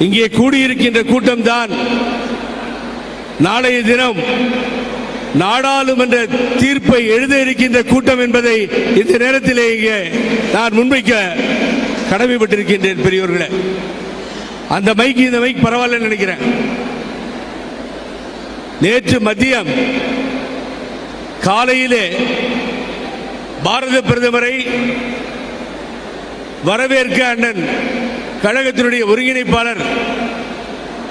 இங்கே கூடியிருக்கின்ற கூட்டம்தான் நாளைய தினம் நாடாளுமன்ற தீர்ப்பை எழுத இருக்கின்ற கூட்டம் என்பதை இந்த நேரத்திலே இங்கே நான் முன்வைக்க கடமைப்பட்டிருக்கின்றேன் பெரியவர்களே அந்த மைக் இந்த மைக் பரவாயில்ல நினைக்கிறேன். நேற்று மதியம் காலையிலே பாரத பிரதமரை வரவேற்க அண்ணன் கழகத்தினுடைய ஒருங்கிணைப்பாளர்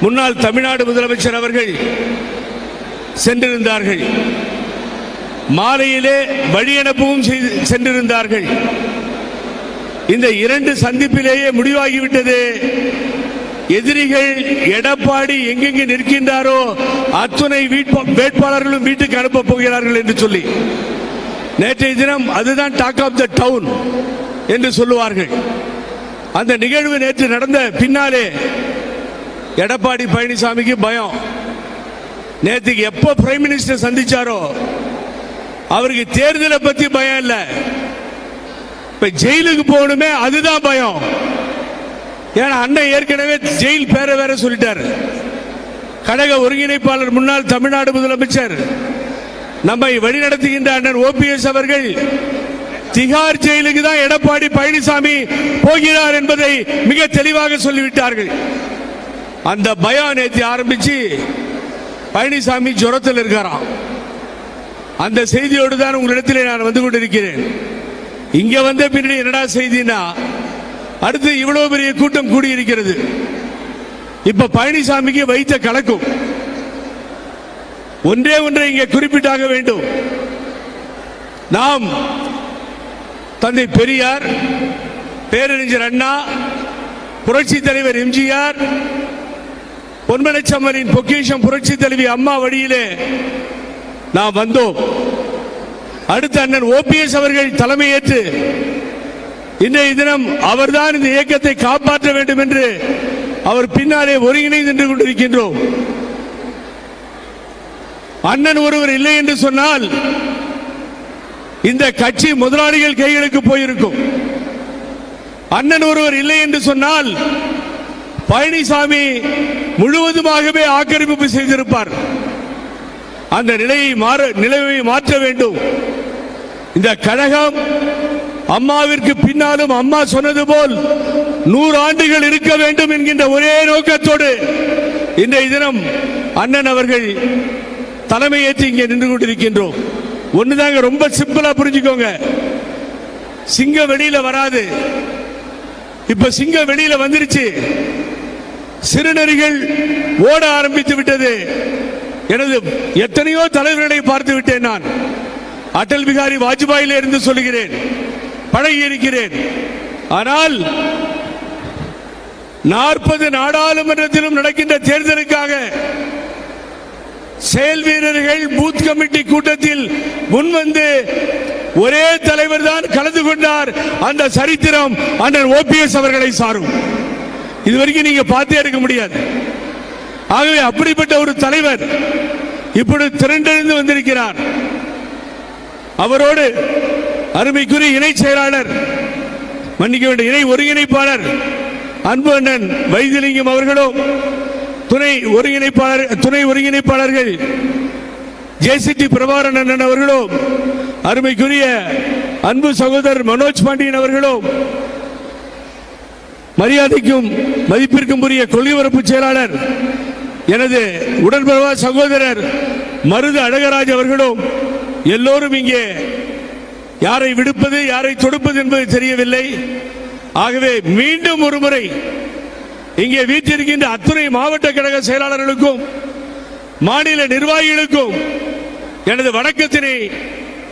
முன்னாள் தமிழ்நாடு முதலமைச்சர் அவர்கள் சென்றிருந்தார்கள். மாலையிலே வழியனுப்பவும் செய்து சென்றிருந்தார்கள். இந்த இரண்டு சந்திப்பிலேயே முடிவாகிவிட்டது. எதிரிகள் எடப்பாடி எங்கெங்கு நிற்கின்றாரோ அத்துணை வேட்பாளர்களும் வீட்டுக்கு அனுப்ப போகிறார்கள் என்று சொல்லி. நேற்றைய தினம் அதுதான் டாக் ஆஃப் த டவுன் என்று சொல்லுவார்கள். அந்த நிகழ்வு நேற்று நடந்த பின்னாலே எடப்பாடி பழனிசாமிக்கு பயம். நேற்றுக்கு எப்போ பிரைம் மினிஸ்டர் சந்திச்சாரோ அவருக்கு தேர்தலை பத்தி பயம் இல்லை. இப்ப ஜெயிலுக்கு போகணுமே அதுதான் பயம். ஏன்னா அண்ணன் ஏற்கனவே ஜெயில் பேர வேற சொல்லிட்டார். கழக ஒருங்கிணைப்பாளர் முன்னாள் தமிழ்நாடு முதலமைச்சர். நம்மை வழிநடத்துகின்ற அண்ணன் ஓபிஎஸ் அவர்கள் திகார் ஜெயிலுக்கு தான் எடப்பாடி பழனிசாமி போகிறார் என்பதை மிக தெளிவாக சொல்லிவிட்டார்கள். அந்த பயம் நேற்று ஆரம்பிச்சு பழனிசாமி ஜுரத்தில் இருக்காராம். அந்த செய்தியோடு தான் உங்களிடத்தில் நான் வந்து கொண்டிருக்கிறேன். இங்க வந்த பின்னாடி என்னடா செய்தினா அடுத்து இவ்வளவு பெரிய கூட்டம் கூடியிருக்கிறது. இப்ப பழனிசாமிக்கு வைத்த கலக்கும் ஒன்றே ஒன்றை இங்கே குறிப்பிட்டாக வேண்டும். நாம் தந்தை பெரியார் பேரறிஞர் அண்ணா புரட்சி தலைவர் எம்ஜிஆர் பொன்மனச்சம்மரின் பொக்கிஷம் புரட்சி தலைவி அம்மா வழியிலே நாம் வந்தோம். அடுத்த அண்ணன் ஓபிஎஸ் அவர்கள் தலைமையேற்று இன்றைய தினம் அவர்தான் இந்த இயக்கத்தை காப்பாற்ற வேண்டும் என்று அவர் பின்னாலே ஒருங்கிணைந்து நின்று கொண்டிருக்கின்றோம். அண்ணன் ஒருவர் இல்லை என்று சொன்னால் இந்த கட்சி முதலாளிகள் கைகளுக்கு போயிருக்கும். அண்ணன் ஒருவர் இல்லை என்று சொன்னால் பழனிசாமி முழுவதுமாகவே ஆக்கிரமிப்பு செய்திருப்பார். அந்த நிலையை மாற நிலையை மாற்ற வேண்டும். இந்த கழகம் அம்மாவிற்கு பின்னாலும் அம்மா சொன்னது போல் நூறு ஆண்டுகள் இருக்க வேண்டும் என்கின்ற ஒரே நோக்கத்தோடு இன்றைய தினம் அண்ணன் அவர்கள் தலைமையேற்று இங்கே நின்று கொண்டிருக்கின்றோம். ஒண்ணுதாங்க ரொம்ப சிம்பிளா புரிஞ்சுக்கோங்க. சிங்கம் வெளியில வராது. இப்ப சிங்கம் வெளியில வந்துருச்சு. சிறுநரிகள் ஓட ஆரம்பித்து விட்டது. எனது எத்தனையோ தலைவர்களை பார்த்து விட்டேன் நான். அடல் பிகாரி வாஜ்பாயில இருந்து சொல்லுகிறேன். பழகி இருக்கிறேன் ஆனால் நாற்பது நாடாளுமன்றத்திலும் நடக்கின்ற தேர்தலுக்காக செயல் வீரர்கள் பூத் கமிட்டி கூட்டத்தில் முன்வந்து ஒரே தலைவர் தான் கலந்து கொண்டார். அந்த சரித்திரம் அண்ணன் ஓபிஎஸ் அவர்களை சாரும். இதுவரைக்கும் நீங்க பார்த்தே இருக்க முடியாது. ஆகவே அப்படிப்பட்ட ஒரு தலைவர் இப்பொழுது திரண்டெழுந்து வந்திருக்கிறார். அவரோடு அருமைக்குரிய இணை செயலாளர் மன்னிக்க வேண்டிய இணை ஒருங்கிணைப்பாளர் அன்பு அண்ணன் வைத்திலிங்கம் அவர்களும் துணை ஒருங்கிணைப்பாளர் துணை ஒருங்கிணைப்பாளர்கள் ஜேசிடி பிரபாகரன் அண்ணன் அவர்களும் அருமைக்குரிய அன்பு சகோதரர் மனோஜ் பாண்டியன் அவர்களும் மரியாதைக்கும் மதிப்பிற்கும் உரிய கொள்கைபரப்பு செயலாளர் எனது உடன்பிறவா சகோதரர் மருது அழகராஜ் அவர்களும் எல்லோரும் இங்கே யாரை விடுப்பது யாரை தொடுப்பது என்பது தெரியவில்லை. ஆகவே மீண்டும் ஒரு முறை இங்கே வீற்றிருக்கின்ற அத்துணை மாவட்ட கழக செயலாளர்களுக்கும் மாநில நிர்வாகிகளுக்கும் எனது வணக்கத்தினை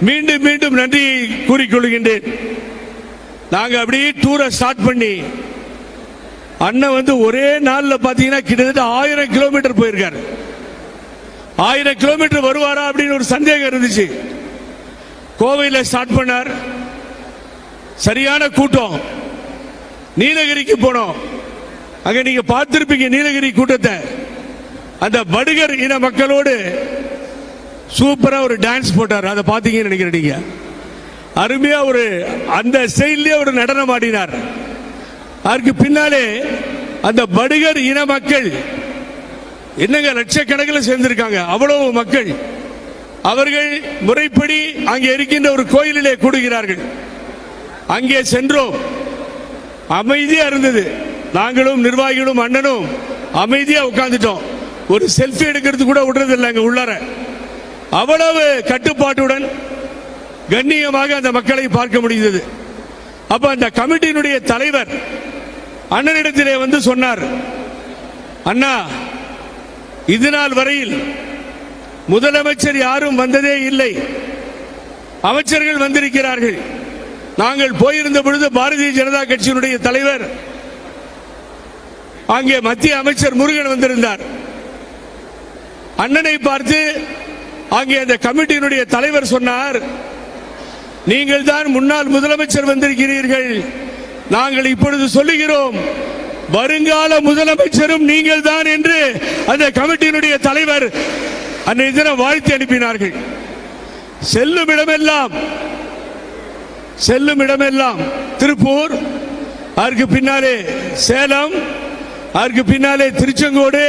மீண்டும் மீண்டும் நன்றியை கூறிக்கொள்கின்றேன் நாங்கள் அப்படியே டூரை ஸ்டார்ட் பண்ணி அண்ணன் வந்து ஒரே நாளில் பார்த்தீங்கன்னா கிட்டத்தட்ட ஆயிரம் கிலோமீட்டர் போயிருக்காரு. ஆயிரம் கிலோமீட்டர் வருவாரா அப்படின்னு ஒரு சந்தேகம் இருந்துச்சு. கோவையில் ஸ்டார்ட் பண்ணார். சரியான கூட்டம். நீலகிரிக்கு போனோம். அங்க நீங்க பார்த்திருப்பீங்க நீலகிரி கூட்டத்தை. அந்த படுகர் இன மக்களோடு சூப்பரா ஒரு டான்ஸ் போட்டார். அதை பாத்தீங்கன்னு நினைக்கிறேன் நீங்க. அருமையா ஒரு அந்த ஸ்டைல்லே ஒரு நடனம் ஆடினார். அதற்கு பின்னாலே அந்த படுகர் இன மக்கள் என்னங்க லட்சக்கணக்கில் சேர்ந்திருக்காங்க. அவ்வளவு மக்கள். அவர்கள் முறைப்படி அங்கே இருக்கின்ற ஒரு கோயிலிலே கூடுகிறார்கள். அங்கே சென்றோம். அமைதியா இருந்தது. நாங்களும் நிர்வாகிகளும் அண்ணனும் அமைதியா உட்கார்ந்துட்டோம். ஒரு செல்ஃபி எடுக்கிறது கூட விடுறது இல்லை அங்க உள்ளார. அவ்வளவு கட்டுப்பாட்டுடன் கண்ணியமாக அந்த மக்களை பார்க்க முடிந்தது. அப்ப அந்த கமிட்டியினுடைய தலைவர் அண்ணனிடத்திலே வந்து சொன்னார் அண்ணா இது நாள் வரையில் முதலமைச்சர் யாரும் வந்ததே இல்லை. அமைச்சர்கள் வந்திருக்கிறார்கள். நாங்கள் போயிருந்த பொழுது பாரதிய ஜனதா கட்சியினுடைய தலைவர் அங்கே மத்திய அமைச்சர் முருகன் வந்திருந்தார். அண்ணனை பார்த்து அங்கே அந்த கமிட்டியினுடைய தலைவர் சொன்னார் நீங்கள் தான் முன்னாள் முதலமைச்சர் வந்திருக்கிறீர்கள். நாங்கள் இப்பொழுது சொல்லுகிறோம் வருங்கால முதலமைச்சரும் நீங்கள் தான் என்று அந்த கமிட்டியினுடைய தலைவர் அன்றைய தினம் வாழ்த்து அனுப்பினார்கள். செல்லும் இடமெல்லாம் செல்லும் இடமெல்லாம் திருப்பூர் அதற்கு பின்னாலே சேலம் அதற்கு பின்னாலே திருச்செங்கோடு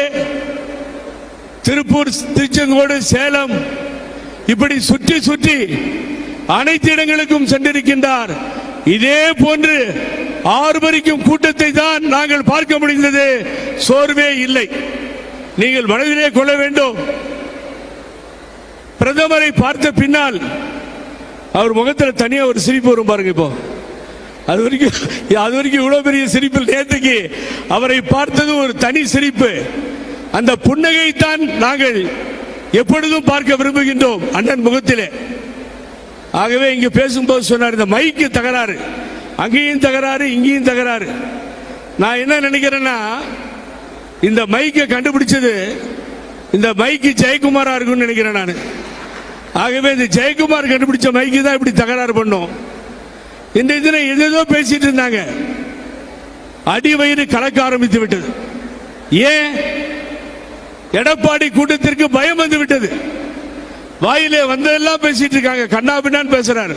திருப்பூர் திருச்செங்கோடு சேலம் இப்படி சுற்றி சுற்றி அனைத்து இடங்களுக்கும் சென்றிருக்கின்றார். இதே போன்று ஆர்ப்பரிக்கும் கூட்டத்தை தான் நாங்கள் பார்க்க முடிந்தது. சோர்வே இல்லை. நீங்கள் மனதிலே கொள்ள வேண்டும். பிரதமரை பார்த்த பின்னால் அவர் முகத்தில் தனியாக ஒரு சிரிப்பு வரும் பாருங்க இப்போ. அது வரைக்கும் அது வரைக்கும் இவ்வளோ பெரிய சிரிப்பில் நேற்றுக்கு அவரை பார்த்தது ஒரு தனி சிரிப்பு. அந்த புன்னகை தான் நாங்கள் எப்பொழுதும் பார்க்க விரும்புகின்றோம் அண்ணன் முகத்திலே. ஆகவே இங்கே பேசும்போது சொன்னார் இந்த மைக்கு தகராறு. அங்கேயும் தகராறு இங்கேயும் தகராறு. நான் என்ன நினைக்கிறேன்னா இந்த மைக்கை கண்டுபிடிச்சது இந்த மைக்கு ஜெயக்குமாரா இருக்கும்னு நினைக்கிறேன் நான். ஆகவே இந்த ஜெயக்குமார் கண்டுபிடிச்ச மைக்கு தான் இப்படி தகராறு பண்ணோம். இந்த இதில் எதேதோ பேசிட்டு இருந்தாங்க. அடி வயிறு கலக்க ஆரம்பித்து விட்டது. ஏன்? எடப்பாடி கூட்டத்திற்கு பயம் வந்து விட்டது. வாயிலே வந்ததெல்லாம் பேசிட்டு இருக்காங்க. கண்ணா பின்னான்னு பேசுறாரு.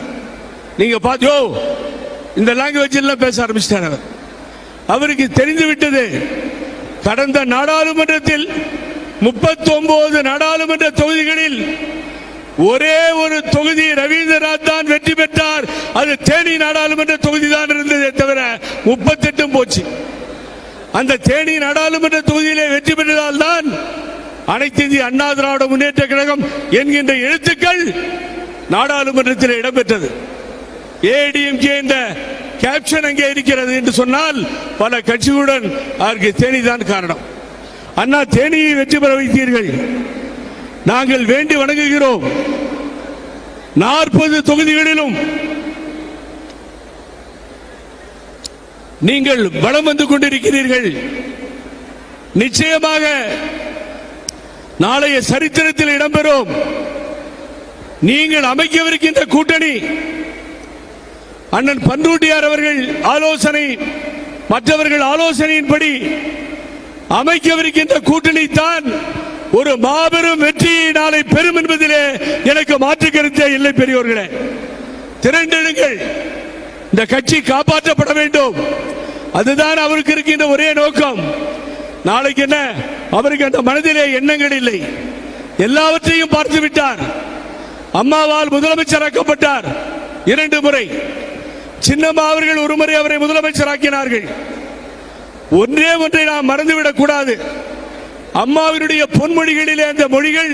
நீங்க பாத்தியோ இந்த லாங்குவேஜ் எல்லாம் பேச ஆரம்பிச்சிட்டார் அவர். அவருக்கு தெரிந்து விட்டது கடந்த நாடாளுமன்றத்தில் முப்பத்தி ஒன்பது நாடாளுமன்ற தொகுதிகளில் ஒரே ஒரு தொகுதி ரவீந்திரநாத் தான் வெற்றி பெற்றார். அது தேனி நாடாளுமன்ற தொகுதி தான் இருந்ததே தவிர முப்பத்தெட்டும் போச்சு. அந்த தேனி நாடாளுமன்ற தொகுதியிலே வெற்றி பெற்றதால் தான் அனைத்து இந்திய அண்ணா திராவிட முன்னேற்ற கழகம் என்கின்ற எழுத்துக்கள் நாடாளுமன்றத்தில் இடம்பெற்றது. ஏடிஎம்கே என்ற கேப்ஷன் அங்கே இருக்கிறது என்று சொன்னால் பல கட்சிகளுடன் அதற்கு தேனி தான் காரணம். அண்ணா தேனியை வெற்றி பெற வைத்தீர்கள். நாங்கள் வேண்டி வணங்குகிறோம். நாற்பது தொகுதிகளிலும் நீங்கள் வளம் வந்து கொண்டிருக்கிறீர்கள். நிச்சயமாக நாளைய சரித்திரத்தில் இடம்பெறும். நீங்கள் அமைக்கவிருக்கின்ற கூட்டணி அண்ணன் பன்ருட்டியார் அவர்கள் ஆலோசனை மற்றவர்கள் ஆலோசனையின்படி அமைக்கவிருக்கின்ற கூட்டணி தான் ஒரு மாபெரும் வெற்றி நாளை பெறும் என்பதிலே எனக்கு மாற்று கருத்தே இல்லை பெரியோர்களே. திரண்டெடுங்கள். இந்த கட்சி காப்பாற்றப்பட வேண்டும். அதுதான் அவருக்கு இருக்கின்ற ஒரே நோக்கம். நாளைக்கு என்ன? அவருக்கு அந்த மனதிலே எண்ணங்கள் இல்லை. எல்லாவற்றையும் பார்த்து விட்டார். அம்மாவால் முதலமைச்சராக்கப்பட்டார் இரண்டு முறை. சின்னம்மா அவர்கள் ஒரு முறை அவரை முதலமைச்சராக்கினார்கள் ஒன்றே ஒன்றை நாம் மறந்துவிடக் கூடாது அம்மாவினுடைய பொன்மொழிகளிலே அந்த மொழிகள்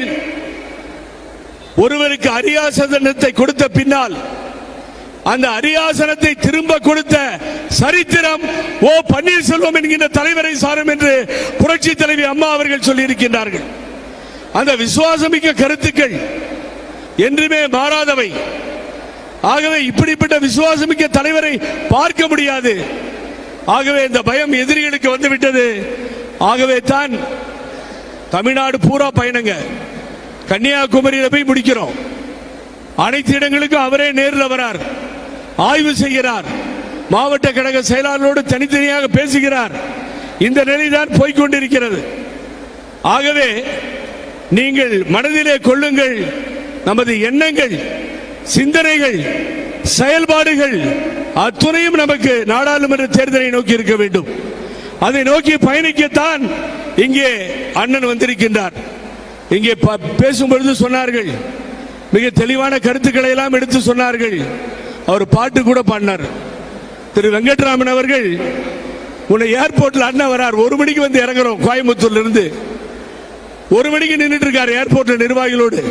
ஒருவருக்கு அரியாசனத்தை கொடுத்த பின்னால் அந்த அரியாசனத்தை திரும்ப கொடுத்த சரித்திரம் ஓ பன்னீர்செல்வம் என்கின்ற தலைவரை சாரும் என்று புரட்சி தலைவி அம்மா அவர்கள் சொல்லியிருக்கின்றார்கள். அந்த விசுவாசமிக்க கருத்துக்கள் என்றுமே மாறாதவை. ஆகவே இப்படிப்பட்ட விசுவாசமிக்க தலைவரை பார்க்க முடியாது. ஆகவே இந்த பயம் எதிரிகளுக்கு வந்துவிட்டது. ஆகவே தான் தமிழ்நாடு பூரா பயணங்க கன்னியாகுமரியில போய் முடிக்கிறோம். அனைத்து இடங்களுக்கும் அவரே நேரில் வரார். ஆய்வு செய்கிறார். மாவட்ட கழக செயலாளரோடு தனித்தனியாக பேசுகிறார். இந்த நிலைதான் போய்கொண்டிருக்கிறது. ஆகவே நீங்கள் மனதிலே கொள்ளுங்கள். நமது எண்ணங்கள் சிந்தனைகள் செயல்பாடுகள் அத்துணையும் நமக்கு நாடாளுமன்ற தேர்தலை நோக்கி இருக்க வேண்டும். அதை நோக்கி பயணிக்கத்தான் இங்கே அண்ணன் வந்திருக்கின்றார். இங்கே ப- பேசும்பொழுது சொன்னார்கள். மிக தெளிவான கருத்துக்களை எல்லாம் எடுத்து சொன்னார்கள். அவர் பாட்டு கூட பாடினார். திரு வெங்கட்ராமன் அவர்கள் உன்னை ஏர்போர்ட்ல அண்ணன் வரார். ஒரு மணிக்கு வந்து இறங்குறோம் கோயம்புத்தூர்ல இருந்து ஒரு மணிக்கு நின்றுட்டு இருக்காரு ஏர்போர்ட்ல நிர்வாகிகளோடு.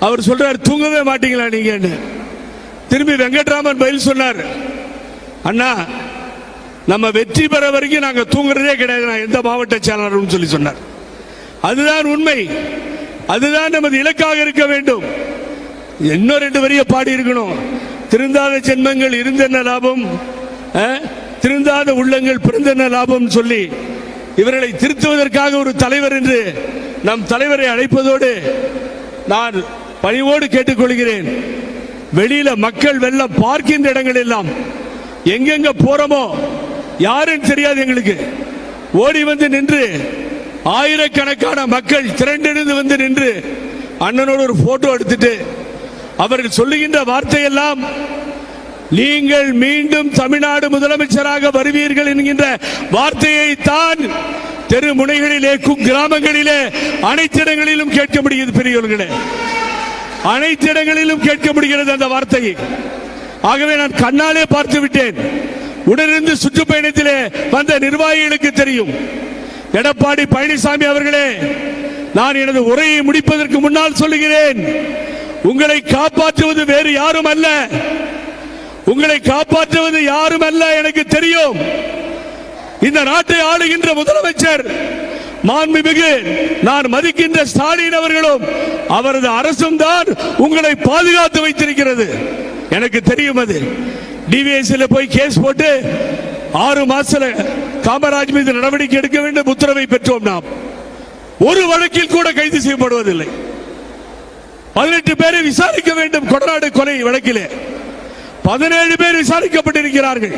அவர் சொல்றார் தூங்கவே மாட்டீங்களா நீங்க? திரும்பி வெங்கட்ராமன் பதில் சொன்னார் அண்ணா நம்ம வெற்றி பெற வரைக்கும் நாங்கள் தூங்குறதே கிடையாது. நான் எந்த மாவட்ட செயலாளரும் சொல்லி சொன்னார். அதுதான் உண்மை. அதுதான் நமது இலக்காக இருக்க வேண்டும். இன்னும் ரெண்டு வரிய பாடி இருக்கணும். திருந்தாத ஜென்மங்கள் இருந்தென்ன லாபம்? திருந்தாத உள்ளங்கள் பிறந்தென்ன லாபம் சொல்லி இவர்களை திருத்துவதற்காக ஒரு தலைவர் என்று நம் தலைவரை அழைப்பதோடு நான் பணிவோடு கேட்டுக்கொள்கிறேன். வெளியில மக்கள் வெள்ளம் பார்க்கின்ற இடங்கள் எல்லாம் எங்கெங்க போறோமோ யாருன்னு தெரியாது எங்களுக்கு. ஓடி வந்து நின்று ஆயிரக்கணக்கான மக்கள் திரண்டெழுந்து வந்து நின்று அண்ணனோடு ஒரு போட்டோ எடுத்துட்டு அவர்கள் சொல்லுகின்ற வார்த்தையெல்லாம் நீங்கள் மீண்டும் தமிழ்நாடு முதலமைச்சராக வருவீர்கள் என்கின்ற வார்த்தையை தான் தெரு முனைகளிலே குக்கிராமங்களிலே அனைத்து இடங்களிலும் கேட்க முடியுது பெரியவர்களே அனைத்து இடங்களிலும் கேட்க முடிகிறது அந்த வார்த்தையை. ஆகவே நான் கண்ணாலே பார்த்து விட்டேன். உடனிருந்து சுற்றுப்பயணத்திலே வந்த நிர்வாகிகளுக்கு தெரியும். எடப்பாடி பழனிசாமி அவர்களே நான் எனது உரையை முடிப்பதற்கு முன்னால் சொல்லுகிறேன். உங்களை காப்பாற்றுவது வேறு யாரும் அல்ல. உங்களை காப்பாற்றுவது யாரும் அல்ல எனக்கு தெரியும். இந்த நாட்டை ஆளுகின்ற முதலமைச்சர் மாண்புமிகு நான் மதிக்கின்ற ஸ்டாலின் அவர்களும் அவரது அரசும் தான் உங்களை பாதுகாத்து வைத்திருக்கிறது. எனக்கு தெரியும் அது. டிவிஎஸ்ல போய் கேஸ் போட்டு ஆறு மாசத்துல காமராஜ் மீது நடவடிக்கை எடுக்க வேண்டும் உத்தரவை பெற்றோம் நாம். ஒரு வழக்கில் கூட கைது செய்யப்படுவதில்லை. பதினெட்டு பேரை விசாரிக்க வேண்டும் கொடநாடு கொலை வழக்கிலே. பதினேழு பேர் விசாரிக்கப்பட்டிருக்கிறார்கள்.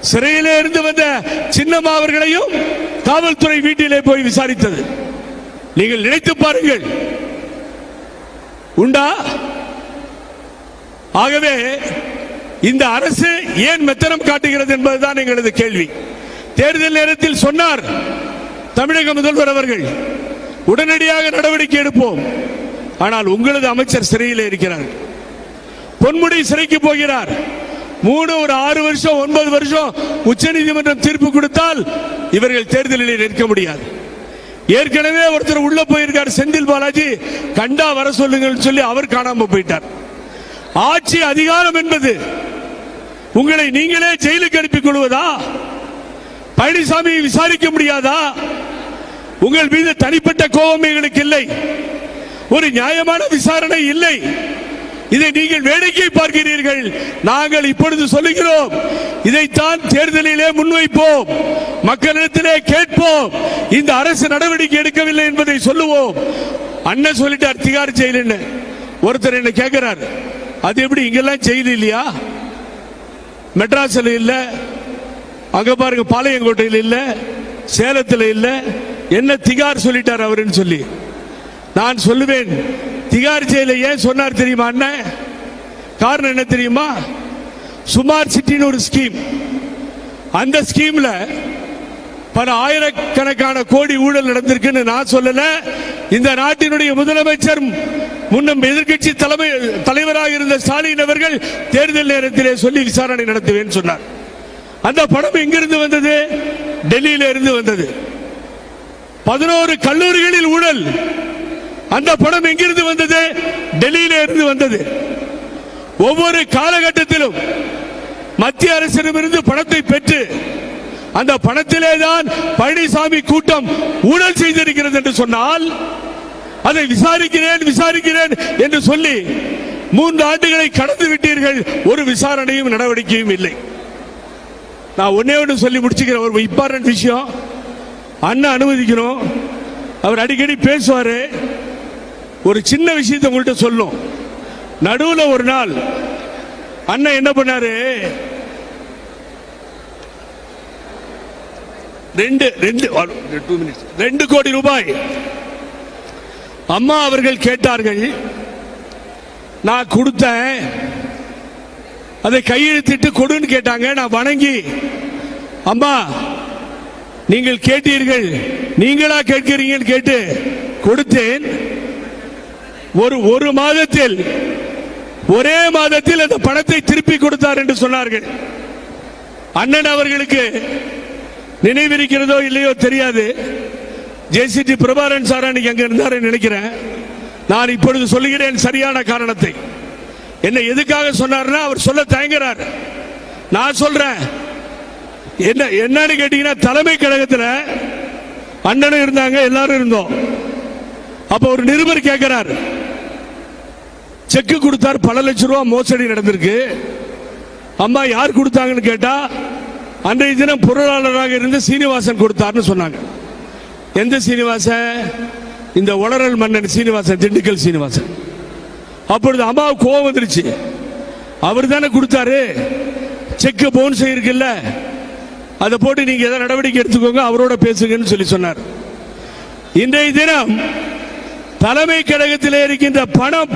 சிறையிலே இருந்து வந்த சின்னம்மா அவர்களையும் காவல்துறை வீட்டிலே போய் விசாரித்தது. நீங்கள் நினைத்து பாருங்கள். உண்டா? ஆகவே இந்த அரசு ஏன் மெத்தனம் காட்டுகிறது என்பதுதான் எங்களது கேள்வி. தேர்தல் நேரத்தில் சொன்னார் தமிழக முதல்வர் அவர்கள் உடனடியாக நடவடிக்கை எடுப்போம். ஆனால் உங்களது அமைச்சர் சிறையில் இருக்கிறார். பொன்முடி சிறைக்கு போகிறார். மூணு ஒரு ஆறு வருஷம் ஒன்பது வருஷம் உச்சநீதிமன்றம் தீர்ப்பு கொடுத்தால் இவர்கள் தேர்தலில் நிற்க முடியாது. ஏற்கனவே ஒருத்தர் உள்ள போயிருக்கார் செந்தில் பாலாஜி. கண்டா வர சொல்லுங்கள் சொல்லி அவர் காணாம போயிட்டார். ஆட்சி அதிகாரம் என்பது உங்களை நீங்களே ஜெயிலுக்கு அனுப்பிக் கொள்வதா? பழனிசாமியை விசாரிக்க முடியாதா? உங்கள் மீது தனிப்பட்ட கோபம் எங்களுக்கு இல்லை. ஒரு நியாயமான விசாரணை இல்லை. இதை நீங்கள் வேடிக்கை பார்க்கிறீர்கள். நாங்கள் இப்பொழுது சொல்லுகிறோம் இதைத்தான் தேர்தலிலே முன்வைப்போம். மக்களிடத்திலே கேட்போம். இந்த அரசு நடவடிக்கை எடுக்கவில்லை என்பதை சொல்லுவோம். அண்ணன் சொல்லிட்டார் திகார் ஜெயிலுன்னு ஒருத்தர் என்ன கேட்கிறார் அது எப்படி இங்கெல்லாம் ஜெயில் இல்லையா? மெட்ராஸில் இல்லை. அங்க பாருங்க பாளையங்கோட்டையில் இல்லை. சேலத்தில் இல்லை. என்ன திகார் சொல்லிட்டார் அவருன்னு சொல்லி. நான் சொல்லுவேன் திகார் ஜெயில ஏன் சொன்னார் தெரியுமா என்ன காரணம் என்ன தெரியுமா? சுமார் சிட்டின்னு ஒரு ஸ்கீம். அந்த ஸ்கீம்ல பல ஆயிரக்கணக்கான கோடி ஊழல் நடந்திருக்குன்னு நான் சொல்லல. இந்த நாட்டினுடைய முதலமைச்சர் முன்னும் எதிர்க்கட்சி தலைமை தலைவராக இருந்த ஸ்டாலின் அவர்கள் தேர்தல் நேரத்திலே சொல்லி விசாரணை நடத்துவேன் சொன்னார். அந்த படம் எங்கிருந்து வந்தது? டெல்லியில இருந்து வந்தது. பதினோரு கல்லூரிகளில் ஊழல். அந்த படம் எங்கிருந்து வந்தது? டெல்லியில இருந்து வந்தது. ஒவ்வொரு காலகட்டத்திலும் மத்திய அரசிடமிருந்து பணத்தை பெற்று அந்த பணத்திலே தான் பழனிசாமி கூட்டம் ஊழல் செய்திருக்கிறது என்று சொன்னால் அதை விசாரிக்கிறேன் விசாரிக்கிறேன் என்று சொல்லி மூன்று ஆண்டுகளை கடந்து விட்டீர்கள் ஒரு விசாரணையும் நடவடிக்கையும் இல்லை. நான் ஒன்னே ஒன்று சொல்லி முடிச்சுக்கிற ஒரு இம்பார்ட்டன்ட் விஷயம். அண்ணன் அனுமதிக்கணும். அவர் அடிக்கடி பேசுவார். ஒரு சின்ன விஷயத்தை உங்கள்கிட்ட சொல்லும். நடுவில் ஒரு நாள் அண்ணன் என்ன பண்ணாரு? ரெண்டு ரெண்டு டூ மினிட்ஸ் ரெண்டு கோடி ரூபாய். அம்மா அவர்கள் கேட்டார்கள் நான் கொடுத்தேன். அதை கையெழுத்திட்டு கொடுன்னு கேட்டாங்க. நான் வணங்கி அம்மா நீங்கள் கேட்டீர்கள். நீங்களா கேட்கிறீங்கன்னு கேட்டு கொடுத்தேன். ஒரு ஒரு மாதத்தில் ஒரே மாதத்தில் அந்த பணத்தை திருப்பி கொடுத்தார் என்று சொன்னார்கள். அண்ணன் அவர்களுக்கு நினைவிருக்கிறதோ இல்லையோ தெரியாது. ஜேசிடி பிரபாரன் சார் அன்னைக்கு அங்க இருந்தார் நினைக்கிறேன். நான் இப்பொழுது சொல்லுகிறேன் சரியான காரணத்தை. என்ன எதுக்காக சொன்னார்னா அவர் சொல்ல தயங்குறார். நான் சொல்றேன். என்ன என்னன்னு கேட்டீங்கன்னா தலைமை கழகத்தில் அண்ணனும் இருந்தாங்க எல்லாரும் இருந்தோம். அப்ப ஒரு நிருபர் கேட்கிறார் செக்கு கொடுத்தார் பல லட்சம் ரூபாய் மோசடி நடந்திருக்கு. அம்மா யார் கொடுத்தாங்கன்னு கேட்டா அன்றைய தினம் பொருளாளராக இருந்து சீனிவாசன் கொடுத்தார்னு சொன்னாங்க. எந்த சீனிவாசன் இந்த உளறல் மன்னன் சீனிவாசன் திண்டுக்கல் சீனிவாசன். அப்பொழுது அம்மாவுக்கு கோவம் வந்துருச்சு. அவர் தானே கொடுத்தாரு. செக்கு பவுன்ஸ் இருக்குல்ல அதை போட்டு நீங்க எதாவது நடவடிக்கை எடுத்துக்கோங்க அவரோட பேசுங்கன்னு சொல்லி சொன்னார். இன்றைய தினம் தலைமை கழகத்தில் இருக்கின்ற பணம்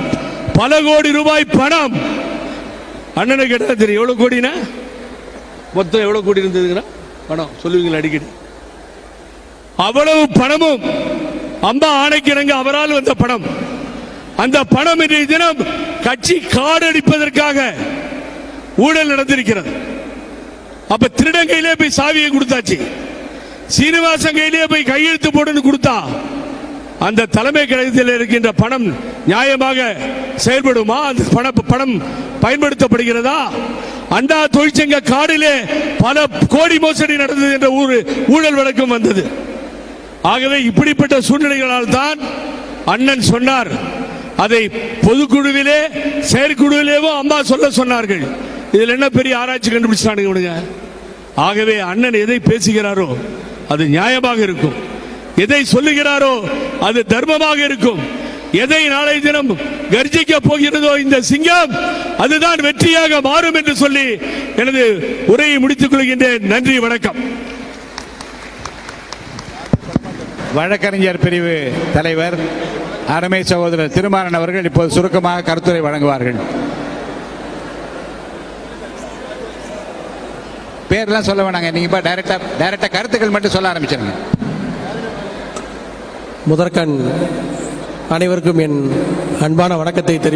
பல கோடி ரூபாய் பணம். அண்ணனை கேட்டா தெரியும் எவ்வளவு கோடினா? மொத்தம் எவ்வளவு கூடி இருந்ததுங்கன்னா பணம். சொல்லுவீங்களா அடிக்கடி? அவ்வளவு பணமும் அம்மா ஆணைக்கிறங்க அவரால் வந்த பணம். அந்த பணம் இன்றைய தினம் கட்சி காடடிப்பதற்காக ஊழல் நடந்திருக்கிறது. அப்ப திருடன் கையிலே போய் சாவியை கொடுத்தாச்சு. சீனிவாசன் கையிலே போய் கையெழுத்து போடுன்னு கொடுத்தா அந்த தலைமை கழகத்தில் இருக்கின்ற பணம் நியாயமாக செயல்படுமா? அந்த பண பணம் பயன்படுத்தப்படுகிறதா? அண்டா தொழிற்சங்க காடிலே பல கோடி மோசடி நடந்தது என்ற ஊர் ஊழல் வழக்கம் வந்தது. ஆகவே இப்படிப்பட்ட சூழ்நிலைகளால் தான் அண்ணன் சொன்னார். அதை பொதுக்குழுவிலே செயற்குழுவிலேவோ அம்மா சொல்ல சொன்னார்கள். இதில் என்ன பெரிய ஆராய்ச்சி கண்டுபிடிச்சானுங்க ஆகவே அண்ணன் எதை பேசுகிறாரோ அது நியாயமாக இருக்கும். எதை சொல்லுகிறாரோ அது தர்மமாக இருக்கும். எதை நாளை தினம் கர்ஜிக்க போகிறதோ இந்த சிங்கம் அதுதான் வெற்றியாக மாறும் என்று சொல்லி எனது உரையை முடித்துக் கொள்கின்றேன். நன்றி வணக்கம். வழக்கறிஞர் பிரிவு தலைவர் அருமை சகோதரர் திருமாறன் அவர்கள் இப்போது சுருக்கமாக கருத்துரை வழங்குவார்கள். பேர்லாம் சொல்ல வேணாங்க. நீங்க இப்போ டைரக்டா டைரக்டா கருத்துக்கள் மட்டும் சொல்ல ஆரம்பிச்சிருங்க. முதற்கண் அனைவருக்கும் என் அன்பான வணக்கத்தை தெரிவி